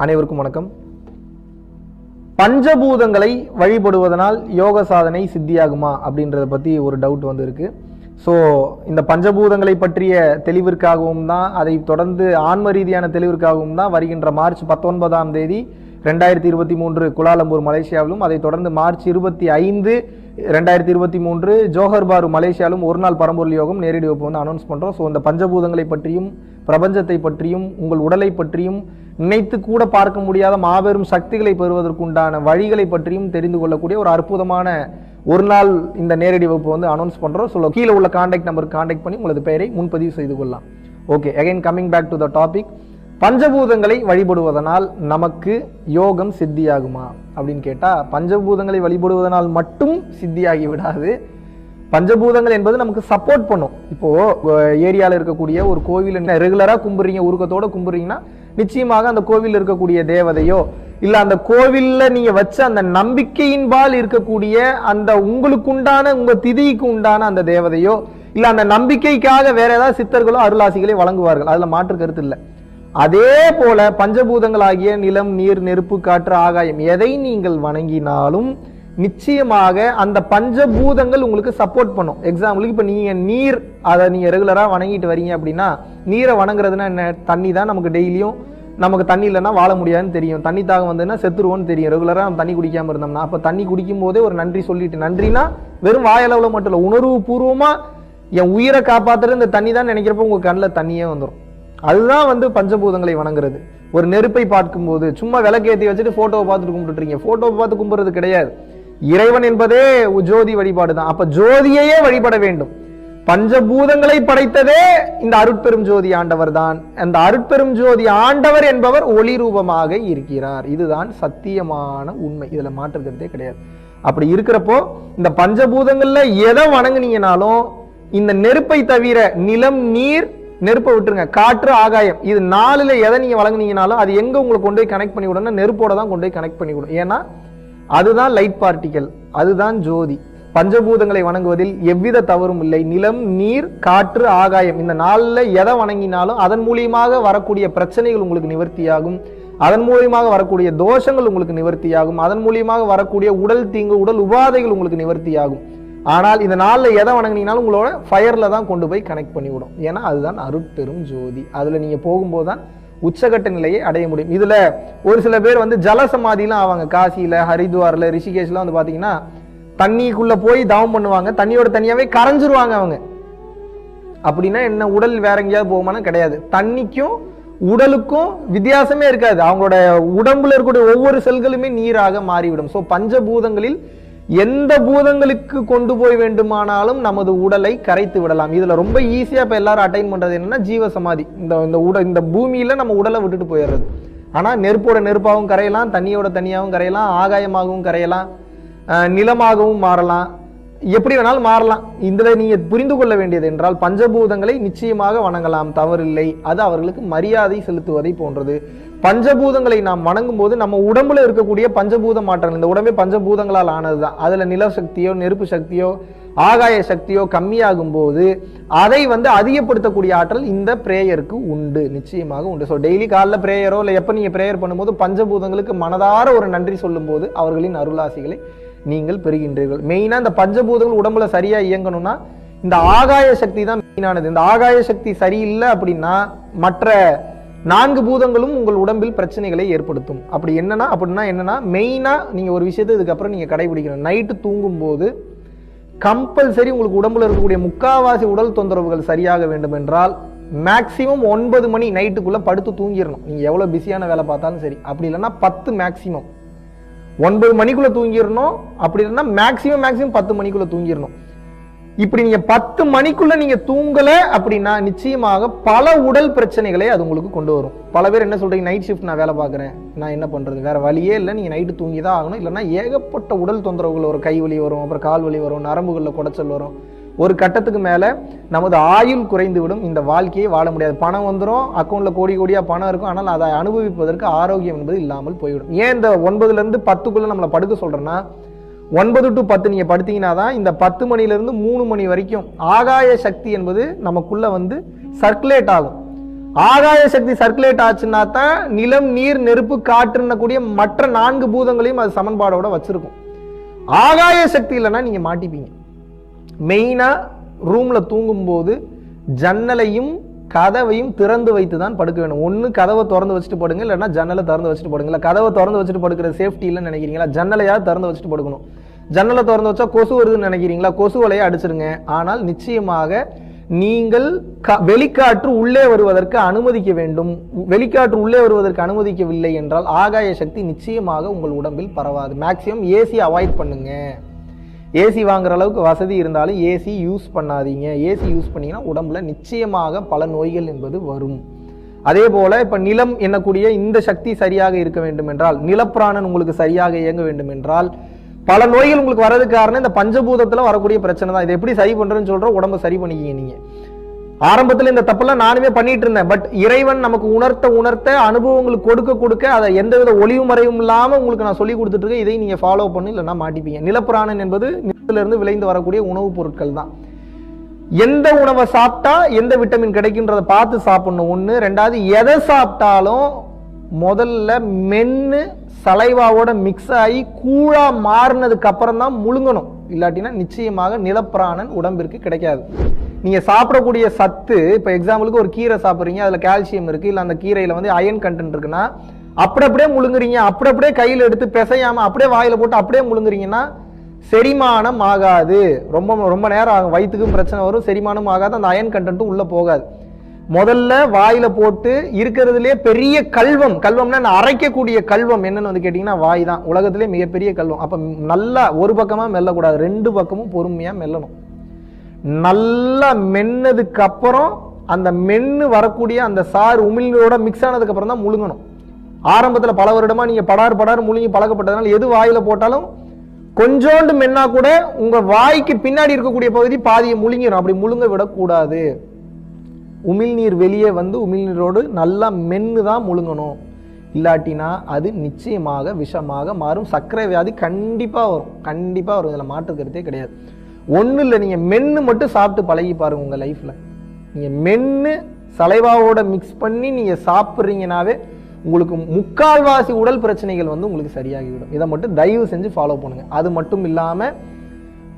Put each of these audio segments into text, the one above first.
அனைவருக்கும் வணக்கம். பஞ்சபூதங்களை வழிபடுவதனால் யோக சாதனை சித்தியாகுமா அப்படின்றத பற்றி ஒரு டவுட் வந்து இருக்கு ஸோ இந்த பஞ்சபூதங்களை பற்றிய தெளிவிற்காகவும் தான் அதை தொடர்ந்து ஆன்ம ரீதியான தெளிவிற்காகவும் தான் வருகின்ற மார்ச் பத்தொன்பதாம் தேதி ரெண்டாயிரத்தி இருபத்தி மூன்று குலாலம்பூர் மலேசியாவிலும் அதை தொடர்ந்து மார்ச் இருபத்தி ஐந்து ரெண்டாயிரத்தி இருபத்தி மூன்று ஜோஹர் பாரு மலேசியாலும் ஒரு நாள் பரம்பொருள் யோகம் நேரடி வகுப்பு வந்து அனௌன்ஸ் பண்ணுறோம் ஸோ அந்த பஞ்சபூதங்களை பற்றியும் பிரபஞ்சத்தை பற்றியும் உங்கள் உடலை பற்றியும் நினைத்து கூட பார்க்க முடியாத மாபெரும் சக்திகளை பெறுவதற்குண்டான வழிகளை பற்றியும் தெரிந்து கொள்ளக்கூடிய ஒரு அற்புதமான ஒரு நாள் இந்த நேரடி வகுப்பு வந்து அனௌன்ஸ் பண்ணுறோம் ஸோ கீழே உள்ள காண்டாக்ட் நம்பருக்கு காண்டாக்ட் பண்ணி உங்களது பெயரை முன்பதிவு செய்து கொள்ளலாம். Okay again coming back to the topic பஞ்சபூதங்களை வழிபடுவதனால் நமக்கு யோகம் சித்தியாகுமா? அப்படின்னு கேட்டால் பஞ்சபூதங்களை வழிபடுவதனால் மட்டும் சித்தியாகி விடாது. பஞ்சபூதங்கள் என்பது நமக்கு சப்போர்ட் பண்ணும். இப்போது ஏரியாவில் இருக்கக்கூடிய ஒரு கோவில் ரெகுலராக கும்பிட்றீங்க உருக்கத்தோடு கும்பிடுறீங்கன்னா நிச்சயமாக அந்த கோவிலில் இருக்கக்கூடிய தேவதையோ இல்லை அந்த கோவில்ல நீங்கள் வச்ச அந்த நம்பிக்கையின்பால் இருக்கக்கூடிய அந்த உங்களுக்கு உண்டான உங்கள் திதிக்கு உண்டான அந்த தேவதையோ இல்லை அந்த நம்பிக்கைக்காக வேற ஏதாவது சித்தர்களோ அருளாசிகளை வழங்குவார்கள். அதில் மாற்று கருத்து இல்லை. அதே போல பஞ்சபூதங்களாகிய நிலம் நீர் நெருப்பு காற்று ஆகாயம் எதை நீங்கள் வணங்கினாலும் நிச்சயமாக அந்த பஞ்சபூதங்கள் உங்களுக்கு சப்போர்ட் பண்ணும். எக்ஸாம்பிளுக்கு இப்போ நீங்கள் நீர் அதை நீங்கள் ரெகுலராக வணங்கிட்டு வரீங்க அப்படின்னா நீரை வணங்குறதுன்னா என்ன? தண்ணி தான் நமக்கு டெய்லியும் நமக்கு தண்ணி இல்லைன்னா வாழ முடியாதுன்னு தெரியும். தண்ணி தாகம் வந்ததுன்னா செத்துருவோன்னு தெரியும். ரெகுலராக நம்ம தண்ணி குடிக்காமல் இருந்தோம்னா அப்போ தண்ணி குடிக்கும் போதே ஒரு நன்றி சொல்லிட்டு நன்றினா வெறும் வாயளவில் மட்டும் இல்லை உணர்வு பூர்வமாக என் உயிரை காப்பாற்றுற இந்த தண்ணி தான் நினைக்கிறப்போ உங்கள் கண்ணில் தண்ணியே வந்துடும் அதுதான் வந்து பஞ்சபூதங்களை வணங்குறது. ஒரு நெருப்பை பார்க்கும்போது சும்மா விளக்கேற்றி வச்சுட்டு ஃபோட்டோவை பார்த்துட்டு கும்பிட்டுறீங்க ஃபோட்டோவை பார்த்து கும்பிட்றது கிடையாது. இறைவன் என்பதே ஜோதி வழிபாடு தான் அப்ப ஜோதியையே வழிபட வேண்டும். பஞ்சபூதங்களை படைத்ததே இந்த அருட்பெரும் ஜோதி ஆண்டவர் தான் அந்த அருட்பெரும் ஜோதி ஆண்டவர் என்பவர் ஒளி ரூபமாக இருக்கிறார். இதுதான் சத்தியமான உண்மை. இதுல மாற்றுக்கிறதே கிடையாது. அப்படி இருக்கிறப்போ இந்த பஞ்சபூதங்கள்ல எதை வணங்குனீங்கனாலும் இந்த நெருப்பை தவிர நிலம் நீர் நெருப்பை விட்டுருங்க. காற்று ஆகாயம். இது நாலுல எதை நீங்கள் வழங்குனீங்கனாலும் அது எங்கே உங்களை கொண்டு போய் கனெக்ட் பண்ணி விடணும் நெருப்போட தான் கொண்டு போய் கனெக்ட் பண்ணி விடும். ஏன்னா அதுதான் லைட் பார்ட்டிக்கல் அதுதான் ஜோதி. பஞ்சபூதங்களை வணங்குவதில் எவ்வித தவறும் இல்லை. நிலம் நீர் காற்று ஆகாயம். இந்த நாளில் எதை வணங்கினாலும் அதன் மூலியமாக வரக்கூடிய பிரச்சனைகள் உங்களுக்கு நிவர்த்தியாகும். அதன் மூலியமாக வரக்கூடிய தோஷங்கள் உங்களுக்கு நிவர்த்தியாகும். அதன் மூலியமாக வரக்கூடிய உடல் தீங்கு உடல் உபாதைகள் உங்களுக்கு நிவர்த்தியாகும். ஆனால் இந்த நாளில் எதை வணங்கினீங்கனாலும் உங்களோட ஃபயரில் தான் கொண்டு போய் கனெக்ட் பண்ணிவிடும். ஏன்னா அதுதான் அருட்பெரும் ஜோதி. அதில் நீங்கள் போகும்போது தான் உச்சகட்ட நிலையை அடைய முடியும். இதுல ஒரு சில பேர் வந்து ஜலசமாதிலாம் ஆவாங்க. காசியில் ஹரித்வாரில் ரிஷிகேஷ்லாம் வந்து பாத்தீங்கன்னா தண்ணிக்குள்ளே போய் தவம் பண்ணுவாங்க. தண்ணியோட தனியாவே கரைஞ்சிருவாங்க அவங்க. அப்படின்னா என்ன உடல் வேற எங்கேயாவது போகுமானா கிடையாது. தண்ணிக்கும் உடலுக்கும் வித்தியாசமே இருக்காது. அவங்களோட உடம்புல இருக்கக்கூடிய ஒவ்வொரு செல்களுமே நீராக மாறிவிடும். ஸோ பஞ்சபூதங்களில் எந்த பூதங்களுக்கு கொண்டு போய் வேண்டுமானாலும் நமது உடலை கரைத்து விடலாம். இதில் ரொம்ப ஈஸியாக இப்போ எல்லாரும் அட்டைன் பண்ணுறது என்னென்னா ஜீவசமாதி. இந்த இந்த உட இந்த பூமியில் நம்ம உடலை விட்டுட்டு போயிடுறது. ஆனால் நெருப்போட நெருப்பாகவும் கரையலாம் தண்ணியோட தண்ணியாகவும் கரையலாம் ஆகாயமாகவும் கரையலாம் நிலமாகவும் மாறலாம். எப்படி வேணாலும் மாறலாம். இதில் நீங்கள் புரிந்து கொள்ள வேண்டியது என்றால் பஞ்சபூதங்களை நிச்சயமாக வணங்கலாம் தவறில்லை. அது அவர்களுக்கு மரியாதை செலுத்துவதை போன்றது. பஞ்சபூதங்களை நாம் வணங்கும் போது நம்ம உடம்புல இருக்கக்கூடிய பஞ்சபூத மாற்றங்கள் இந்த உடம்பே பஞ்சபூதங்களால் ஆனதுதான். அதில் நில சக்தியோ நெருப்பு சக்தியோ ஆகாய சக்தியோ கம்மியாகும் போது அதை வந்து அதிகப்படுத்தக்கூடிய ஆற்றல் இந்த ப்ரேயருக்கு உண்டு. நிச்சயமாக உண்டு. ஸோ டெய்லி காலைல ப்ரேயரோ இல்லை எப்போ நீங்கள் ப்ரேயர் பண்ணும்போது பஞ்சபூதங்களுக்கு மனதார ஒரு நன்றி சொல்லும்போது அவர்களின் அருளாசிகளை நீங்கள் பெறுகின்றீர்கள். மெயினாக இந்த பஞ்சபூதங்கள் உடம்புல சரியாக இயங்கணும்னா இந்த ஆகாய சக்தி தான் மெயினானது இந்த ஆகாய சக்தி சரியில்லை அப்படின்னா மற்ற நான்கு பூதங்களும் உங்கள் உடம்பில் பிரச்சனைகளை ஏற்படுத்தும். அப்படி என்னன்னா அப்படின்னா என்னன்னா மெயினாக நீங்கள் ஒரு விஷயத்தை இதுக்கப்புறம் நீங்கள் கடைபிடிக்கணும். நைட்டு தூங்கும்போது கம்பல்சரி உங்களுக்கு உடம்புல இருக்கக்கூடிய முக்காவாசி உடல் தொந்தரவுகள் சரியாக வேண்டும் என்றால் மேக்சிமம் ஒன்பது மணி நைட்டுக்குள்ளே படுத்து தூங்கிடணும். நீங்கள் எவ்வளோ பிஸியான வேலை பார்த்தாலும் சரி. அப்படி இல்லைன்னா பத்து மேக்சிமம் ஒன்பது மணிக்குள்ளே தூங்கிடணும். அப்படி இல்லைன்னா மேக்ஸிமம் மேக்ஸிமம் பத்து மணிக்குள்ளே தூங்கிடணும். இப்படி நீங்கள் பத்து மணிக்குள்ளே நீங்கள் தூங்கலை அப்படின்னா நிச்சயமாக பல உடல் பிரச்சனைகளை அது உங்களுக்கு கொண்டு வரும். பல பேர் என்ன சொல்கிறீங்க நைட் ஷிஃப்ட் நான் வேலை பார்க்குறேன். நான் என்ன பண்ணுறது வேறு வழியே இல்லை. நீங்கள் நைட்டு தூங்கி தான் ஆகணும். இல்லைன்னா ஏகப்பட்ட உடல் தொந்தரவுகள் வரும். கை வலி வரும் அப்புறம் கால் வலி வரும் நரம்புகளில் குடைச்சல் வரும். ஒரு கட்டத்துக்கு மேலே நமது ஆயுள் குறைந்து விடும் இந்த வாழ்க்கையை வாழ முடியாது. பணம் வந்துடும் அக்கௌண்ட்டில் கோடி கோடியாக பணம் இருக்கும். ஆனால் அதை அனுபவிப்பதற்கு ஆரோக்கியம் என்பது இல்லாமல் போய்விடும். ஏன் இந்த ஒன்பதுலேருந்து பத்துக்குள்ளே நம்மளை படுக்க சொல்கிறேன்னா ஒன்பது டு பத்து நீங்கள் படுத்தீங்கன்னா தான் இந்த பத்து மணிலேருந்து மூணு மணி வரைக்கும் ஆகாய சக்தி என்பது நமக்குள்ளே வந்து சர்க்குலேட் ஆகும். ஆகாய சக்தி சர்க்குலேட் ஆச்சுன்னா தான் நிலம் நீர் நெருப்பு காற்றுன்னக்கூடிய மற்ற நான்கு பூதங்களையும் அது சமன்பாடோட வச்சிருக்கும். ஆகாய சக்தி இல்லைன்னா நீங்கள் மாட்டிப்பீங்க. மெயினாக ரூமில் தூங்கும்போது ஜன்னலையும் கதவையும் திறந்து வைத்து தான் படுக்க வேணும் ஒன்று கதவை திறந்து வச்சுட்டு படுங்க இல்லைன்னா ஜன்னலை திறந்து வச்சுட்டு படுங்க. இல்லை கதவை திறந்து வச்சுட்டு படுக்கிற சேஃப்டி இல்லைன்னு நினைக்கிறீங்களா? ஜன்னலையாவது திறந்து வச்சுட்டு படுக்கணும். ஜன்னலை திறந்து வச்சா கொசு வருதுன்னு நினைக்கிறீங்களா? கொசு வலையை அடிச்சிருங்க. ஆனால் நிச்சயமாக நீங்கள் க- வெளிக்காற்று உள்ளே வருவதற்கு அனுமதிக்க வேண்டும். வெளிக்காற்று உள்ளே வருவதற்கு அனுமதிக்கவில்லை என்றால் ஆகாய சக்தி நிச்சயமாக உங்கள் உடம்பில் பரவாது. மேக்சிமம் ஏசி அவாய்ட் பண்ணுங்கள் ஏசி வாங்குற அளவுக்கு வசதி இருந்தாலும் ஏசி யூஸ் பண்ணாதீங்க. ஏசி யூஸ் பண்ணிங்கன்னா உடம்புல நிச்சயமாக பல நோய்கள் என்பது வரும். அதே போல இப்போ நிலம் என்னக்கூடிய இந்த சக்தி சரியாக இருக்க வேண்டும் என்றால் நிலப்பிராணன் உங்களுக்கு சரியாக இயங்க வேண்டும் என்றால் பல நோய்கள் உங்களுக்கு வர்றதுக்கு காரணம் இந்த பஞ்சபூதத்தில் வரக்கூடிய பிரச்சனை தான் இதை எப்படி சரி பண்ணுறேன்னு சொல்கிற உடம்பை சரி பண்ணிக்கிங்க நீங்கள் ஆரம்பத்தில் இந்த தப்பெல்லாம் நானுமே பண்ணிட்டு இருந்தேன். பட் இறைவன் நமக்கு உணர்த்த உணர்த்த அனுபவங்களுக்கு கொடுக்க கொடுக்க அதை எந்தவித ஒளிவு மறைவும் இல்லாமல் உங்களுக்கு நான் சொல்லி கொடுத்துட்டு இருக்கேன். இதை நீங்கள் ஃபாலோ பண்ணி இல்லைன்னா மாட்டிப்பீங்க. நிலப்பிராணன் என்பது நிலத்திலிருந்து விளைந்து வரக்கூடிய உணவுப் பொருட்கள் தான். எந்த உணவை சாப்பிட்டா எந்த விட்டமின் கிடைக்குன்றதை பார்த்து சாப்பிடணும். ஒன்று ரெண்டாவது எதை சாப்பிட்டாலும் முதல்ல மென்னு சலைவாவோட மிக்ஸ் ஆகி கூழா மாறினதுக்கு அப்புறம் தான் முழுங்கணும். இல்லாட்டினா நிச்சயமாக நிலப்பிராணன் உடம்பிற்கு கிடைக்காது. நீங்கள் சாப்பிடக்கூடிய சத்து இப்போ எக்ஸாம்பிளுக்கு ஒரு கீரை சாப்பிட்றீங்க அதில் கால்சியம் இருக்குது இல்லை அந்த கீரையில் வந்து அயன் கண்டென்ட் இருக்குன்னா அப்படி அப்படியே முழுங்குறீங்க அப்படி அப்படியே கையில் எடுத்து பிசையாமல் அப்படியே வாயில் போட்டு அப்படியே முழுங்குறீங்கன்னா செரிமானம் ஆகாது. ரொம்ப ரொம்ப நேரம் ஆகும். வயிற்றுக்கும் பிரச்சனை வரும் செரிமானம் ஆகாது அந்த அயன் கண்டென்ட்டும் உள்ளே போகாது. முதல்ல வாயில போட்டு இருக்கிறதுலே பெரிய கல்வம் கல்வம்னா நான் அரைக்கக்கூடிய கல்வம் என்னன்னு வந்து கேட்டீங்கன்னா வாய் தான். உலகத்திலே மிகப்பெரிய கல்வம். அப்ப நல்லா ஒரு பக்கமா மெல்லக்கூடாது. ரெண்டு பக்கமும் பொறுமையா மெல்லணும். நல்லா மென்னதுக்கு அப்புறம் அந்த மென்னு வரக்கூடிய அந்த சாறு உமிழ்நீரோட மிக்ஸ் ஆனதுக்கு அப்புறம் தான் முழுங்கணும். ஆரம்பத்தில் பல வருடமா நீங்க படார் படார் முழுங்கி பழக்கப்பட்டதுனால எது வாயில போட்டாலும் கொஞ்சோண்டு மென்னா கூட உங்க வாய்க்கு பின்னாடி இருக்கக்கூடிய பகுதி பாதியை முழுங்கிடும் அப்படி முழுங்க விடக்கூடாது. உமிழ்நீர் வெளியே வந்து உமிழ்நீரோடு நல்லா மென்னு தான் முழுங்கணும். இல்லாட்டினா அது நிச்சயமாக விஷமாக மாறும். சர்க்கரை வியாதி கண்டிப்பாக வரும். கண்டிப்பாக வரும். இதில் மாற்று கருத்தே கிடையாது. ஒன்றும் இல்லை நீங்கள் மென்று மட்டும் சாப்பிட்டு பழகி பாருங்கள் உங்கள் லைஃப்பில் நீங்கள் மென்று சலைவாவோட மிக்ஸ் பண்ணி நீங்கள் சாப்பிட்றீங்கனாவே உங்களுக்கு முக்கால்வாசி உடல் பிரச்சனைகள் வந்து உங்களுக்கு சரியாகிவிடும். இதை மட்டும் தயவு செஞ்சு ஃபாலோ பண்ணுங்கள் அது மட்டும் இல்லாமல்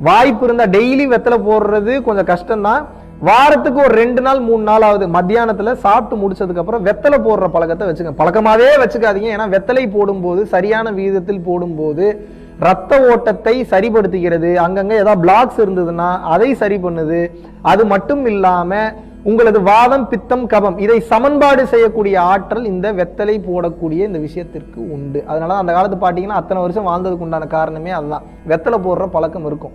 வாய்ப்பு இருந்தால் டெய்லி வெத்தலை போடுறது கொஞ்சம் கஷ்டம்தான். வாரத்துக்கு ஒரு ரெண்டு நாள் மூணு நாள் ஆகுது மத்தியானத்தில் சாப்பிட்டு முடிச்சதுக்கப்புறம் வெத்தலை போடுற பழக்கத்தை வச்சுக்க பழக்கமாவே வச்சுக்காதீங்க. ஏன்னா வெத்தலை போடும்போது சரியான விகிதத்தில் போடும்போது ரத்த ஓட்டத்தை சரிப்படுத்துகிறது. அங்கங்கே ஏதாவது பிளாக்ஸ் இருந்ததுன்னா அதை சரி பண்ணுது. அது மட்டும் இல்லாமல் உங்களது வாதம் பித்தம் கபம் இதை சமன்பாடு செய்யக்கூடிய ஆற்றல் இந்த வெத்தலை போடக்கூடிய இந்த விஷயத்திற்கு உண்டு. அதனால அந்த காலத்து பாட்டிங்கன்னா அத்தனை வருஷம் வாழ்ந்ததுக்கு உண்டான காரணமே அதுதான். வெத்தலை போடுற பழக்கம் இருக்கும்.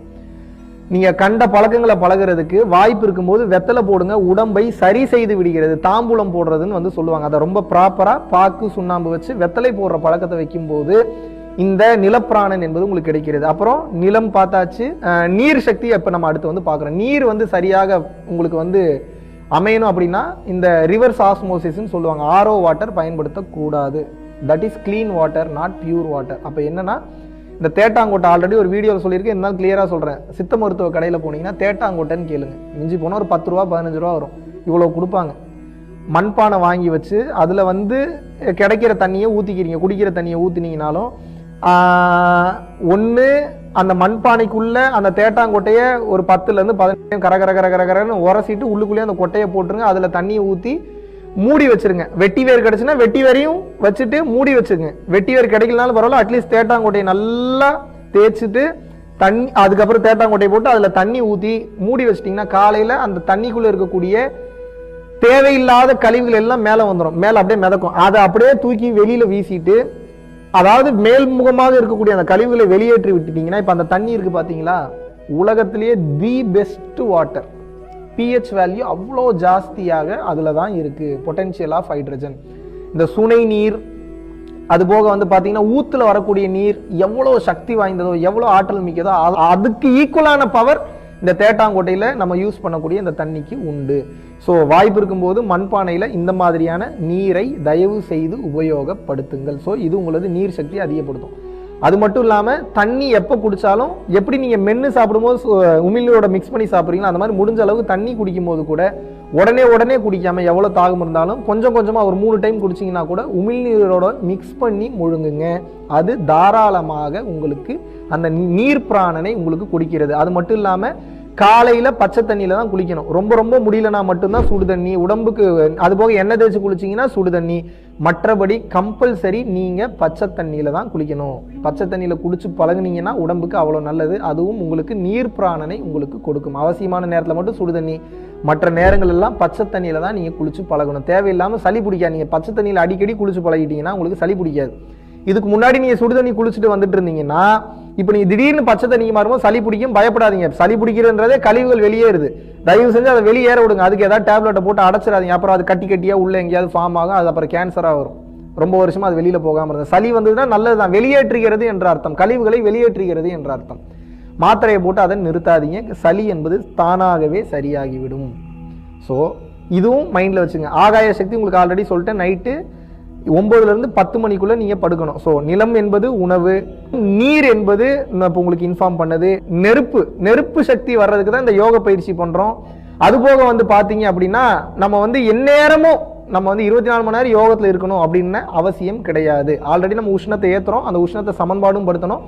நீங்கள் கண்ட பழக்கங்களை பழகுறதுக்கு வாய்ப்பு இருக்கும்போது வெத்தலை போடுங்க. உடம்பை சரி செய்து விடுகிறது. தாம்பூலம் போடுறதுன்னு வந்து சொல்லுவாங்க. அதை ரொம்ப ப்ராப்பராக பாக்கு சுண்ணாம்பு வச்சு வெத்தலை போடுற பழக்கத்தை வைக்கும்போது இந்த நிலப்பிராணன் என்பது உங்களுக்கு கிடைக்கிறது. அப்புறம் நிலம் பார்த்தாச்சு. நீர் சக்தி இப்போ நம்ம அடுத்து வந்து பார்க்குறோம். நீர் வந்து சரியாக உங்களுக்கு வந்து அமையணும் அப்படின்னா இந்த ரிவர்ஸ் ஆஸ்மோசிஸ்ன்னு சொல்லுவாங்க. ஆரோ வாட்டர் பயன்படுத்தக்கூடாது. That is clean water not pure water அப்போ என்னன்னா இந்த தேட்டாங்கோட்டை ஆல்ரெடி ஒரு வீடியோவில் சொல்லியிருக்கேன் இருந்தாலும் கிளியராக சொல்கிறேன் சித்த மருத்துவ கடையில் போனீங்கன்னா தேட்டாங்கோட்டைன்னு கேளுங்க. மிஞ்சி போனால் ஒரு பத்து ரூபா பதினஞ்சு ரூபா வரும். இவ்வளோ கொடுப்பாங்க. மண்பானை வாங்கி வச்சு அதில் வந்து கிடைக்கிற தண்ணியை ஊற்றிக்கிறீங்க குடிக்கிற தண்ணியை ஊற்றினீங்கனாலும் ஒன்று அந்த மண்பானைக்குள்ள அந்த தேட்டாங்கொட்டையை ஒரு பத்துலேருந்து பதினஞ்சு கர கர கர கர கரன்னு உரசிட்டு உள்ளுக்குள்ளேயே அந்த கொட்டையை போட்டுருங்க. அதில் தண்ணியை ஊற்றி மூடி வச்சிருங்க. வெட்டி வேர் கிடச்சுன்னா வெட்டி வேரையும் வச்சுட்டு மூடி வச்சுருங்க. வெட்டி வேர் கிடைக்கலனாலும் பரவாயில்ல அட்லீஸ்ட் தேட்டாங்கொட்டையை நல்லா தேய்ச்சிட்டு தண்ணி அதுக்கப்புறம் தேட்டாங்கொட்டையை போட்டு அதில் தண்ணி ஊற்றி மூடி வச்சிட்டிங்கன்னா காலையில் அந்த தண்ணிக்குள்ளே இருக்கக்கூடிய தேவையில்லாத கழிவுகள் எல்லாம் மேலே வந்துடும் மேலே அப்படியே மிதக்கும். அதை அப்படியே தூக்கி வெளியில் வீசிட்டு அதாவது மேல்முகமாக இருக்கக்கூடிய அந்த கழிவுகளை வெளியேற்றி விட்டுட்டீங்கன்னா இப்போ அந்த தண்ணி இருக்கு பார்த்தீங்களா உலகத்திலேயே the best water pH value அவ்வளோ ஜாஸ்தியாக அதில் தான் இருக்குது பொட்டென்ஷியல் ஆஃப் ஹைட்ரஜன் இந்த சுனை நீர் அது போக வந்து பார்த்தீங்கன்னா ஊத்தில் வரக்கூடிய நீர் எவ்வளோ சக்தி வாய்ந்ததோ எவ்வளோ ஆற்றல் மிக்கதோ அதுக்கு ஈக்குவலான பவர் இந்த தேட்டாங்கோட்டையில் நம்ம யூஸ் பண்ணக்கூடிய இந்த தண்ணிக்கு உண்டு. ஸோ வாய்ப்பு இருக்கும்போது மண்பானையில் இந்த மாதிரியான நீரை தயவு செய்து உபயோகப்படுத்துங்கள். ஸோ இது உங்களது நீர் சக்தியை அதிகப்படுத்தும். அது மட்டும் இல்லாமல் தண்ணி எப்போ குடித்தாலும் எப்படி நீங்கள் மென்று சாப்பிடும்போது உமிழ்நீரோட மிக்ஸ் பண்ணி சாப்பிட்றீங்களோ அந்த மாதிரி முடிஞ்ச அளவுக்கு தண்ணி குடிக்கும் போது கூட உடனே உடனே குடிக்காமல் எவ்வளோ தாகம் இருந்தாலும் கொஞ்சம் கொஞ்சமாக ஒரு மூணு டைம் குடிச்சீங்கன்னா கூட உமிழ்நீரோட மிக்ஸ் பண்ணி முழுங்குங்க. அது தாராளமாக உங்களுக்கு அந்த நீர் பிராணனை உங்களுக்கு குடிக்கிறது. அது மட்டும் இல்லாமல் காலையில் பச்சை தண்ணியில் தான் குளிக்கணும். ரொம்ப ரொம்ப முடியலனா மட்டும்தான் சுடு தண்ணி உடம்புக்கு அது போக எண்ணெய் தேய்ச்சி குளிச்சிங்கன்னா சுடு தண்ணி மற்றபடி கம்பல்சரி நீங்கள் பச்சை தண்ணியில் தான் குளிக்கணும். பச்சை தண்ணியில் குளிச்சு பழகுனீங்கன்னா உடம்புக்கு அவ்வளோ நல்லது. அதுவும் உங்களுக்கு நீர் பிராணனை உங்களுக்கு கொடுக்கும். அவசியமான நேரத்தில் மட்டும் சுடு தண்ணி. மற்ற நேரங்களெல்லாம் பச்சை தண்ணியில் தான் நீங்கள் குளிச்சு பழகணும். தேவையில்லாமல் சளி பிடிக்காது நீங்கள் பச்சை தண்ணியில் அடிக்கடி குளிச்சு பழகிட்டீங்கன்னா உங்களுக்கு சளி பிடிக்காது. இதுக்கு முன்னாடி நீங்கள் சுடு தண்ணி குளிச்சுட்டு வந்துட்டு இருந்தீங்கன்னா இப்போ நீங்கள் திடீர்னு பச்சை தண்ணிக்கு மாறும்போது சளி பிடிக்கும் பயப்படாதீங்க. சளி பிடிக்கிறன்றதே கழிவுகள் வெளியேறுது தயவு செஞ்சு அதை வெளியேற விடுங்க. அதுக்கு ஏதாவது டேப்லெட்டை போட்டு அடைச்சிடாதீங்க. அப்புறம் அது கட்டி கட்டியாக உள்ளே எங்கேயாவது ஃபார்ம் ஆகும். அது அப்புறம் கேன்சராக வரும். ரொம்ப வருஷமாக அது வெளியில் போகாமல் இருந்தது சளி வந்ததுன்னா நல்லதுதான். வெளியேற்றுகிறது என்ற அர்த்தம். கழிவுகளை வெளியேற்றுகிறது என்ற அர்த்தம். மாத்திரையை போட்டு அதை நிறுத்தாதீங்க. சளி என்பது தானாகவே சரியாகிவிடும். ஸோ இதுவும் மைண்டில் வச்சுங்க. ஆகாய சக்தி உங்களுக்கு ஆல்ரெடி சொல்லிட்டேன். நைட்டு ஒம்பதுலேருந்து பத்து மணிக்குள்ளே நீங்கள் படுக்கணும். ஸோ நிலம் என்பது உணவு நீர் என்பது நான் இப்போ உங்களுக்கு இன்ஃபார்ம் பண்ணது நெருப்பு நெருப்பு சக்தி வர்றதுக்கு தான் இந்த யோக பயிற்சி பண்ணுறோம் அதுபோக வந்து பார்த்தீங்க அப்படின்னா நம்ம வந்து எந்நேரமும் நம்ம வந்து இருபத்தி நாலு மணி நேரம் யோகத்தில் இருக்கணும் அப்படின்னு அவசியம் கிடையாது. ஆல்ரெடி நம்ம உஷ்ணத்தை ஏற்றுறோம் அந்த உஷ்ணத்தை சமன்பாடும் படுத்தணும்.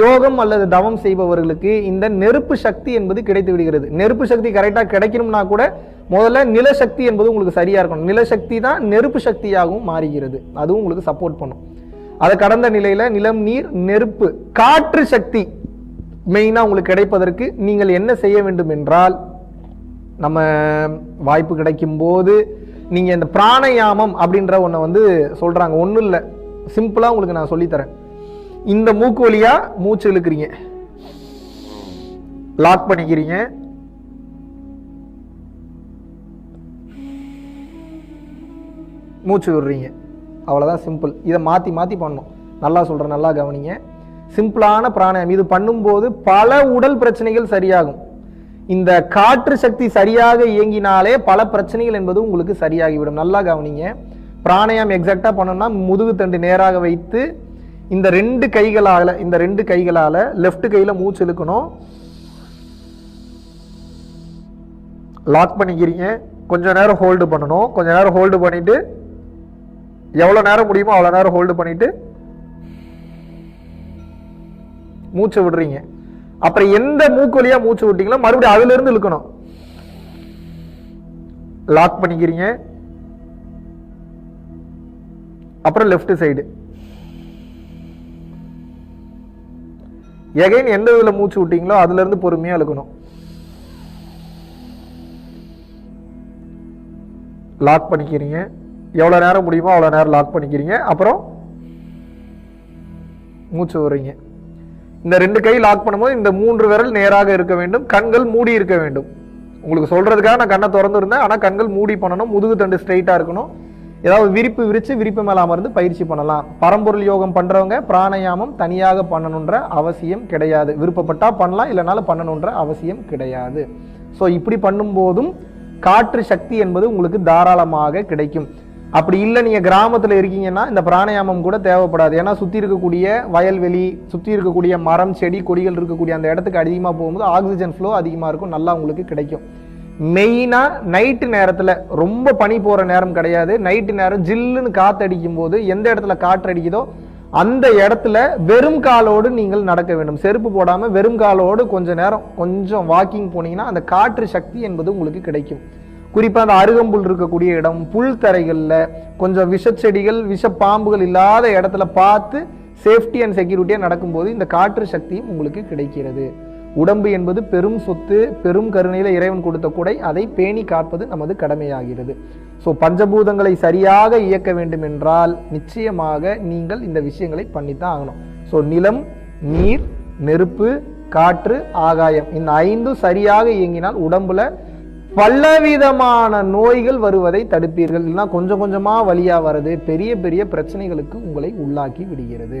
யோகம் அல்லது தவம் செய்பவர்களுக்கு இந்த நெருப்பு சக்தி என்பது கிடைத்து விடுகிறது நெருப்பு சக்தி கரெக்டாக கிடைக்கணும்னா கூட முதல்ல நிலசக்தி என்பது உங்களுக்கு சரியாக இருக்கணும். நிலசக்தி தான் நெருப்பு சக்தியாகவும் மாறுகிறது. அதுவும் உங்களுக்கு சப்போர்ட் பண்ணும். அதை கடந்த நிலையில் நிலம் நீர் நெருப்பு காற்று சக்தி மெயினாக உங்களுக்கு கிடைப்பதற்கு நீங்கள் என்ன செய்ய வேண்டும் என்றால் நம்ம வாய்ப்பு கிடைக்கும் போது நீங்கள் இந்த பிராணயாமம் அப்படின்ற ஒன்றை வந்து சொல்கிறாங்க ஒன்றும் இல்லை. சிம்பிளாக உங்களுக்கு நான் சொல்லித்தரேன். இந்த மூக்கு வழியா மூச்சு இழுக்கிறீங்க. லாக் பண்ணிக்கிறீங்க. மூச்சு விடுறீங்க. அவ்வளோதான் சிம்பிள் இதை மாற்றி மாற்றி பண்ணணும். நல்லா சொல்கிறேன் நல்லா கவனிங்க. சிம்பிளான பிராணாயம். இது பண்ணும்போது பல உடல் பிரச்சனைகள் சரியாகும். இந்த காற்று சக்தி சரியாக இயங்கினாலே பல பிரச்சனைகள் என்பது உங்களுக்கு சரியாகிவிடும். நல்லா கவனிங்க. பிராணாயம் எக்ஸாக்டாக பண்ணணும்னா முதுகு தண்டு நேராக வைத்து இந்த ரெண்டு கைகளால் இந்த ரெண்டு கைகளால் லெஃப்ட் கையில் மூச்சு இழுக்கணும். லாக் பண்ணிக்கிறீங்க. கொஞ்ச நேரம் ஹோல்டு பண்ணணும். கொஞ்ச நேரம் ஹோல்டு பண்ணிட்டு எவ்வளோ நேரம் முடியுமோ அவ்வளோ நேரம் ஹோல்டு பண்ணிட்டு மூச்சு விடுறீங்க. அப்புறம் எந்த மூக்கு வழியாக மூச்சு விட்டீங்களோ மறுபடியும் அதுலேருந்து இழுக்கணும். லாக் பண்ணிக்கிறீங்க. அப்புறம் லெஃப்ட் சைடு எகைன் எந்த இதில் மூச்சு விட்டீங்களோ அதுலேருந்து பொறுமையாக இழுக்கணும். லாக் பண்ணிக்கிறீங்க. எவ்வளோ நேரம் முடியுமோ அவ்வளோ நேரம் லாக் பண்ணிக்கிறீங்க. அப்புறம் மூச்சு விடுறீங்க. இந்த ரெண்டு கை லாக் பண்ணும்போது இந்த மூன்று விரல் நேராக இருக்க வேண்டும். கண்கள் மூடி இருக்க வேண்டும். உங்களுக்கு சொல்கிறதுக்காக நான் கண்ணை திறந்துருந்தேன். ஆனால் கண்கள் மூடி பண்ணணும். முதுகு தண்டு ஸ்ட்ரைட்டாக இருக்கணும். ஏதாவது விரிப்பு விரித்து விரிப்பு மேலே அமர்ந்து பயிற்சி பண்ணலாம். பரம்பொருள் யோகம் பண்ணுறவங்க பிராணயாமம் தனியாக பண்ணணுன்ற அவசியம் கிடையாது. விருப்பப்பட்டால் பண்ணலாம் இல்லைனாலும் பண்ணணுன்ற அவசியம் கிடையாது. ஸோ இப்படி பண்ணும்போதும் காற்று சக்தி என்பது உங்களுக்கு தாராளமாக கிடைக்கும். அப்படி இல்லை நீங்கள் கிராமத்தில் இருக்கீங்கன்னா இந்த பிராணயாமம் கூட தேவைப்படாது. ஏன்னா சுற்றி இருக்கக்கூடிய வயல்வெளி சுற்றி இருக்கக்கூடிய மரம் செடி கொடிகள் இருக்கக்கூடிய அந்த இடத்துக்கு அதிகமாக போகும்போது ஆக்சிஜன் ஃப்ளோ அதிகமாக இருக்கும். நல்லா உங்களுக்கு கிடைக்கும். மெயினாக நைட்டு நேரத்தில் ரொம்ப பனி போகிற நேரம் கிடையாது. நைட்டு நேரம் ஜில்லுன்னு காத்து அடிக்கும் போது எந்த இடத்துல காற்று அடிக்குதோ அந்த இடத்துல வெறும் காலோடு நீங்கள் நடக்க வேண்டும். செருப்பு போடாமல் வெறும் காலோடு கொஞ்சம் நேரம் கொஞ்சம் வாக்கிங் போனீங்கன்னா அந்த காற்று சக்தி என்பது உங்களுக்கு கிடைக்கும். குறிப்பாக அந்த அருகம்புல் இருக்கக்கூடிய இடம் புல் தரைகளில் கொஞ்சம் விஷச்செடிகள் விஷ பாம்புகள் இல்லாத இடத்துல பார்த்து சேஃப்டி அண்ட் செக்யூரிட்டியாக நடக்கும்போது இந்த காற்று சக்தியும் உங்களுக்கு கிடைக்கிறது. உடம்பு என்பது பெரும் சொத்து பெரும் கருணையில இறைவன் கொடுத்த கொடை அதை பேணி காப்பது நமது கடமையாகிறது. ஸோ பஞ்சபூதங்களை சரியாக இயக்க வேண்டும் என்றால் நிச்சயமாக நீங்கள் இந்த விஷயங்களை பண்ணித்தான் ஆகணும். ஸோ நிலம் நீர் நெருப்பு காற்று ஆகாயம் இந்த ஐந்தும் சரியாக இயங்கினால் உடம்புல பலவிதமான நோய்கள் வருவதை தடுப்பீர்கள். இல்லைன்னா கொஞ்சம் கொஞ்சமா வழியா வர்றது பெரிய பெரிய பிரச்சனைகளுக்கு உங்களை உள்ளாக்கி விடுகிறது.